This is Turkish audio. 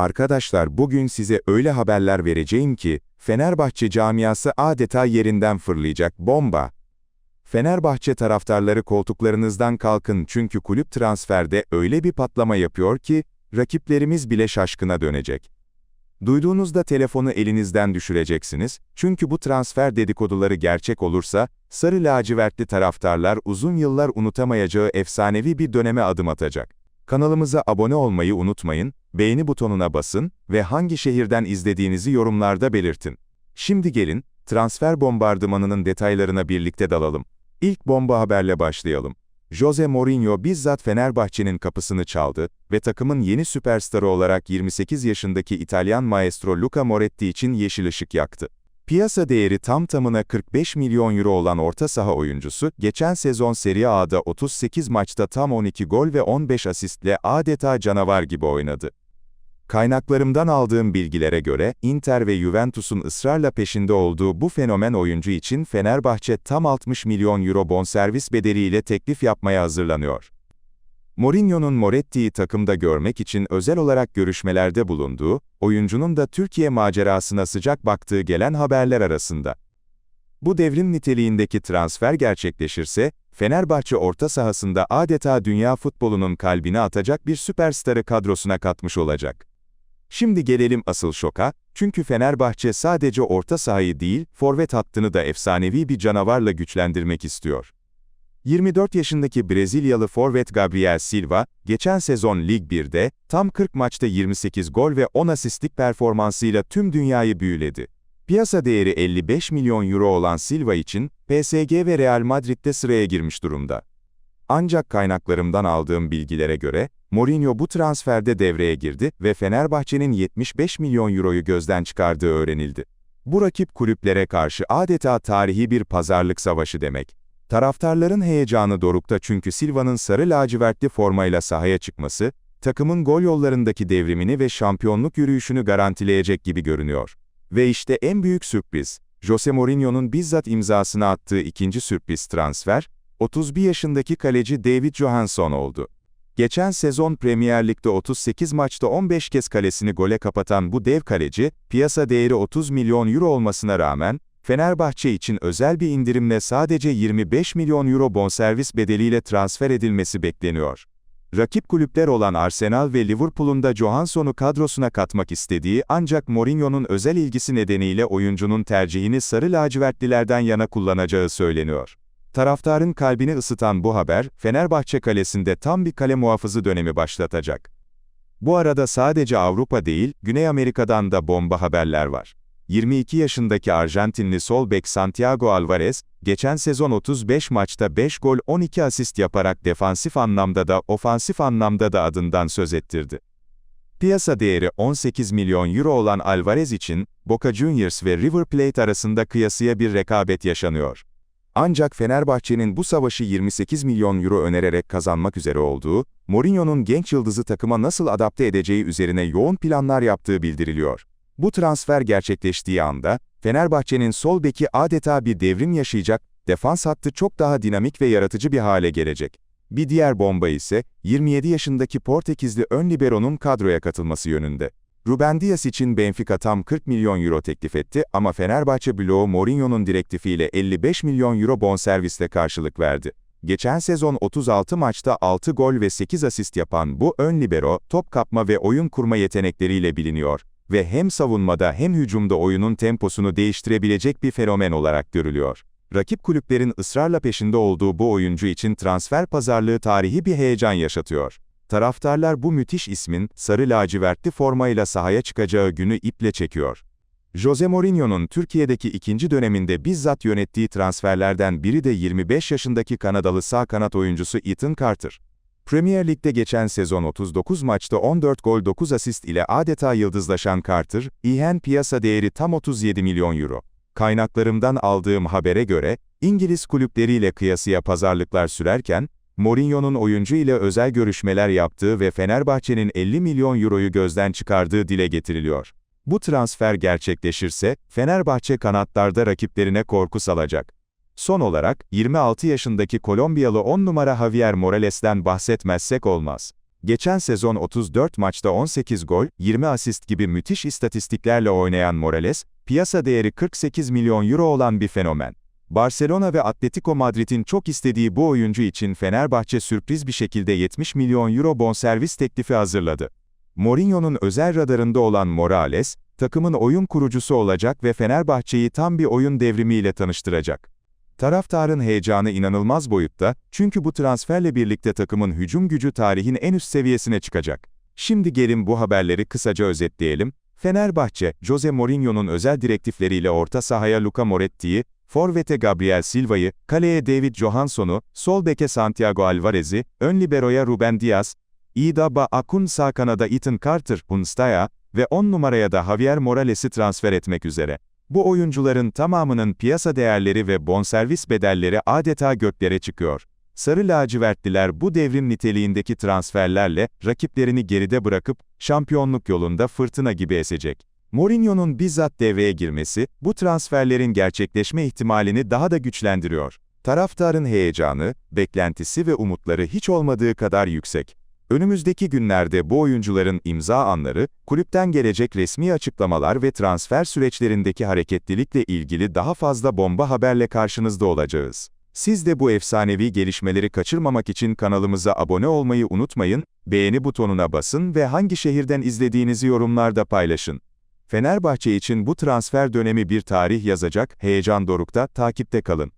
Arkadaşlar bugün size öyle haberler vereceğim ki, Fenerbahçe camiası adeta yerinden fırlayacak bomba. Fenerbahçe taraftarları koltuklarınızdan kalkın çünkü kulüp transferde öyle bir patlama yapıyor ki, rakiplerimiz bile şaşkına dönecek. Duyduğunuzda telefonu elinizden düşüreceksiniz, çünkü bu transfer dedikoduları gerçek olursa, sarı lacivertli taraftarlar uzun yıllar unutamayacağı efsanevi bir döneme adım atacak. Kanalımıza abone olmayı unutmayın, beğeni butonuna basın ve hangi şehirden izlediğinizi yorumlarda belirtin. Şimdi gelin, transfer bombardımanının detaylarına birlikte dalalım. İlk bomba haberle başlayalım. Jose Mourinho bizzat Fenerbahçe'nin kapısını çaldı ve takımın yeni süperstarı olarak 28 yaşındaki İtalyan maestro Luca Moretti için yeşil ışık yaktı. Piyasa değeri tam tamına 45 milyon euro olan orta saha oyuncusu, geçen sezon Serie A'da 38 maçta tam 12 gol ve 15 asistle adeta canavar gibi oynadı. Kaynaklarımdan aldığım bilgilere göre, Inter ve Juventus'un ısrarla peşinde olduğu bu fenomen oyuncu için Fenerbahçe tam 60 milyon euro bonservis bedeliyle teklif yapmaya hazırlanıyor. Mourinho'nun Moretti'yi takımda görmek için özel olarak görüşmelerde bulunduğu, oyuncunun da Türkiye macerasına sıcak baktığı gelen haberler arasında. Bu devrim niteliğindeki transfer gerçekleşirse, Fenerbahçe orta sahasında adeta dünya futbolunun kalbini atacak bir süperstarı kadrosuna katmış olacak. Şimdi gelelim asıl şoka, çünkü Fenerbahçe sadece orta sahayı değil, forvet hattını da efsanevi bir canavarla güçlendirmek istiyor. 24 yaşındaki Brezilyalı forvet Gabriel Silva, geçen sezon Lig 1'de, tam 40 maçta 28 gol ve 10 asistlik performansıyla tüm dünyayı büyüledi. Piyasa değeri 55 milyon euro olan Silva için, PSG ve Real Madrid'de sıraya girmiş durumda. Ancak kaynaklarımdan aldığım bilgilere göre, Mourinho bu transferde devreye girdi ve Fenerbahçe'nin 75 milyon euroyu gözden çıkardığı öğrenildi. Bu rakip kulüplere karşı adeta tarihi bir pazarlık savaşı demek. Taraftarların heyecanı dorukta çünkü Silva'nın sarı lacivertli formayla sahaya çıkması, takımın gol yollarındaki devrimini ve şampiyonluk yürüyüşünü garantileyecek gibi görünüyor. Ve işte en büyük sürpriz, Jose Mourinho'nun bizzat imzasını attığı ikinci sürpriz transfer, 31 yaşındaki kaleci David Johansson oldu. Geçen sezon Premier Lig'de 38 maçta 15 kez kalesini gole kapatan bu dev kaleci, piyasa değeri 30 milyon euro olmasına rağmen, Fenerbahçe için özel bir indirimle sadece 25 milyon euro bonservis bedeliyle transfer edilmesi bekleniyor. Rakip kulüpler olan Arsenal ve Liverpool'un da Johansson'u kadrosuna katmak istediği ancak Mourinho'nun özel ilgisi nedeniyle oyuncunun tercihini sarı lacivertlilerden yana kullanacağı söyleniyor. Taraftarın kalbini ısıtan bu haber, Fenerbahçe kalesinde tam bir kale muhafızı dönemi başlatacak. Bu arada sadece Avrupa değil, Güney Amerika'dan da bomba haberler var. 22 yaşındaki Arjantinli sol bek Santiago Alvarez, geçen sezon 35 maçta 5 gol 12 asist yaparak defansif anlamda da ofansif anlamda da adından söz ettirdi. Piyasa değeri 18 milyon euro olan Alvarez için, Boca Juniors ve River Plate arasında kıyasıya bir rekabet yaşanıyor. Ancak Fenerbahçe'nin bu savaşı 28 milyon euro önererek kazanmak üzere olduğu, Mourinho'nun genç yıldızı takıma nasıl adapte edeceği üzerine yoğun planlar yaptığı bildiriliyor. Bu transfer gerçekleştiği anda, Fenerbahçe'nin sol beki adeta bir devrim yaşayacak, defans hattı çok daha dinamik ve yaratıcı bir hale gelecek. Bir diğer bomba ise, 27 yaşındaki Portekizli ön libero'nun kadroya katılması yönünde. Ruben Dias için Benfica tam 40 milyon euro teklif etti ama Fenerbahçe bloğu Mourinho'nun direktifiyle 55 milyon euro bonservisle karşılık verdi. Geçen sezon 36 maçta 6 gol ve 8 asist yapan bu ön libero, top kapma ve oyun kurma yetenekleriyle biliniyor ve hem savunmada hem hücumda oyunun temposunu değiştirebilecek bir fenomen olarak görülüyor. Rakip kulüplerin ısrarla peşinde olduğu bu oyuncu için transfer pazarlığı tarihi bir heyecan yaşatıyor. Taraftarlar bu müthiş ismin, sarı lacivertli formayla sahaya çıkacağı günü iple çekiyor. Jose Mourinho'nun Türkiye'deki ikinci döneminde bizzat yönettiği transferlerden biri de 25 yaşındaki Kanadalı sağ kanat oyuncusu Ethan Carter. Premier Lig'de geçen sezon 39 maçta 14 gol 9 asist ile adeta yıldızlaşan Carter, İHEN piyasa değeri tam 37 milyon euro. Kaynaklarımdan aldığım habere göre, İngiliz kulüpleriyle kıyasıya pazarlıklar sürerken, Mourinho'nun oyuncu ile özel görüşmeler yaptığı ve Fenerbahçe'nin 50 milyon euroyu gözden çıkardığı dile getiriliyor. Bu transfer gerçekleşirse, Fenerbahçe kanatlarda rakiplerine korku salacak. Son olarak, 26 yaşındaki Kolombiyalı 10 numara Javier Morales'ten bahsetmezsek olmaz. Geçen sezon 34 maçta 18 gol, 20 asist gibi müthiş istatistiklerle oynayan Morales, piyasa değeri 48 milyon euro olan bir fenomen. Barcelona ve Atletico Madrid'in çok istediği bu oyuncu için Fenerbahçe sürpriz bir şekilde 70 milyon euro bonservis teklifi hazırladı. Mourinho'nun özel radarında olan Morales, takımın oyun kurucusu olacak ve Fenerbahçe'yi tam bir oyun devrimiyle tanıştıracak. Taraftarın heyecanı inanılmaz boyutta, çünkü bu transferle birlikte takımın hücum gücü tarihin en üst seviyesine çıkacak. Şimdi gelin bu haberleri kısaca özetleyelim. Fenerbahçe, Jose Mourinho'nun özel direktifleriyle orta sahaya Luka Moretti'yi, forvete Gabriel Silva'yı, kaleye David Johansson'u, sol beke Santiago Alvarez'i, ön liberoya Ruben Diaz, Idaba Akun sağ kanada Ethan Carter, Hunstaya ve 10 numaraya da Javier Morales'i transfer etmek üzere. Bu oyuncuların tamamının piyasa değerleri ve bonservis bedelleri adeta göklere çıkıyor. Sarı lacivertliler bu devrim niteliğindeki transferlerle rakiplerini geride bırakıp şampiyonluk yolunda fırtına gibi esecek. Mourinho'nun bizzat devreye girmesi bu transferlerin gerçekleşme ihtimalini daha da güçlendiriyor. Taraftarın heyecanı, beklentisi ve umutları hiç olmadığı kadar yüksek. Önümüzdeki günlerde bu oyuncuların imza anları, kulüpten gelecek resmi açıklamalar ve transfer süreçlerindeki hareketlilikle ilgili daha fazla bomba haberle karşınızda olacağız. Siz de bu efsanevi gelişmeleri kaçırmamak için kanalımıza abone olmayı unutmayın, beğeni butonuna basın ve hangi şehirden izlediğinizi yorumlarda paylaşın. Fenerbahçe için bu transfer dönemi bir tarih yazacak, heyecan dorukta, takipte kalın.